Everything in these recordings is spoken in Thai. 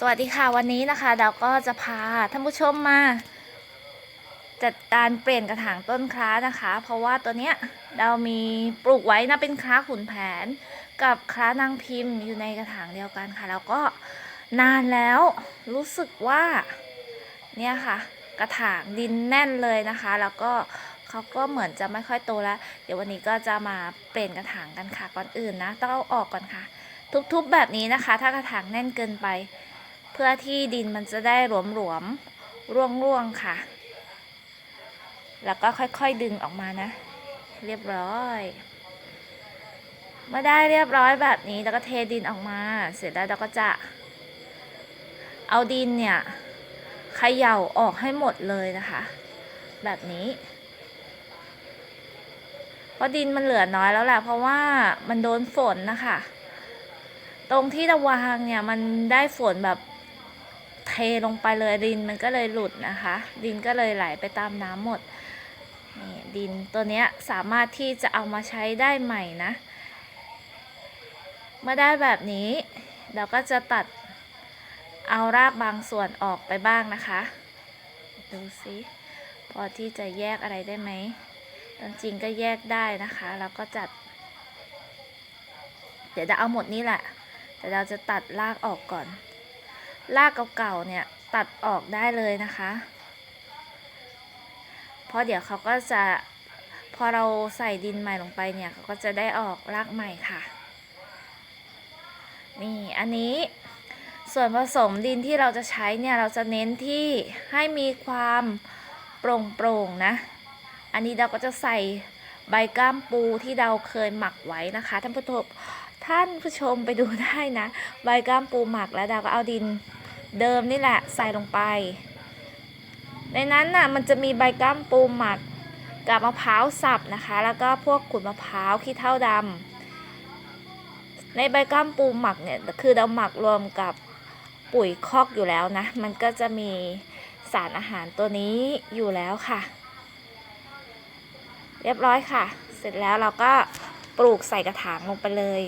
สวัสดีค่ะวันนี้นะคะเราก็จะพาท่านผู้ชมมา จัดการเปลี่ยนกระถางต้นคล้านะคะ เพราะว่าตัวเนี้ยเรามีปลูกไว้นะเป็นคล้าขุนแผน กับคล้านางพิมพ์อยู่ในกระถางเดียวกันค่ะ แล้วก็นานแล้วรู้สึกว่าเนี่ยค่ะ กระถางดินแน่นเลยนะคะ แล้วก็เขาก็เหมือนจะไม่ค่อยโตแล้ว เดี๋ยววันนี้ก็จะมาเปลี่ยนกระถางกันค่ะก่อนอื่นนะต้องเอาออกก่อนค่ะ ทุบๆแบบนี้นะคะ ถ้ากระถางแน่นเกินไป พื่อที่ดินมันจะได้หลวมๆร่วงๆค่ะ แล้วก็ค่อยๆดึงออกมานะ เรียบร้อย เมื่อได้เรียบร้อยแบบนี้แล้วก็เทดินออกมา เสร็จแล้วเราก็จะเอาดินเนี่ยเขย่าออกให้หมดเลยนะคะ แบบนี้เพราะดินมันเหลือน้อยแล้วแหละเพราะว่ามันโดนฝนนะคะ ตรงที่ระวางเนี่ยมันได้ฝนแบบ ลงไปเลยดินมันก็เลยหลุดนะคะ ดินก็เลยไหลไปตามน้ำหมดนี่ดินตัวเนี้ยสามารถที่จะเอามาใช้ได้ใหม่นะ เมื่อได้แบบนี้เราก็จะตัดเอารากบางส่วนออกไปบ้างนะคะ ดูสิพอที่จะแยกอะไรได้ไหมจริงๆก็แยกได้นะคะ แล้วก็จัด เดี๋ยวจะเอาหมดนี่แหละ แต่เราจะตัดรากออกก่อน รากเก่าๆเนี่ยตัดออกได้เลยนะคะ เพราะเดี๋ยวเขาก็จะพอเราใส่ดินใหม่ลงไปเนี่ยเขาก็จะได้ออกรากใหม่ค่ะ นี่อันนี้ส่วนผสมดินที่เราจะใช้เนี่ยเราจะเน้นที่ให้มีความโปร่งๆนะ อันนี้เราก็จะใส่ใบก้ามปูที่เราเคยหมักไว้นะคะ ท่านผู้ชมท่านผู้ชมไปดูได้นะ ใบก้ามปูหมักแล้วดาก็เอาดิน เดิมนี่แหละใส่ลงไป ในนั้นน่ะมันจะมีใบก้ามปูหมักกับมะพร้าวสับนะคะ แล้วก็พวกขุนมะพร้าวขี้เท่าดำในใบก้ามปูหมักเนี่ยคือเราหมักรวมกับปุ๋ยคอกอยู่แล้วนะ มันก็จะมีสารอาหารตัวนี้อยู่แล้วค่ะ เรียบร้อยค่ะ เสร็จแล้วเราก็ปลูกใส่กระถางลงไปเลย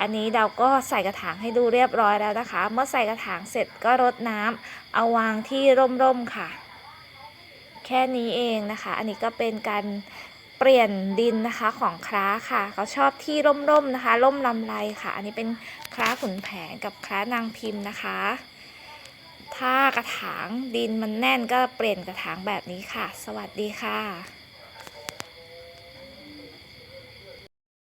อันนี้เราก็ใส่กระถางให้ดูเรียบร้อยแล้วนะคะ เมื่อใส่กระถางเสร็จก็รดน้ำเอาวางที่ร่มๆค่ะ แค่นี้เองนะคะ อันนี้ก็เป็นการเปลี่ยนดินนะคะของคล้าค่ะ เขาชอบที่ร่มๆนะคะ ร่มลำไรค่ะ อันนี้เป็นคล้าขุนแผนกับคล้านางพิมพ์นะคะ ถ้ากระถางดินมันแน่นก็เปลี่ยนกระถางแบบนี้ค่ะ สวัสดีค่ะ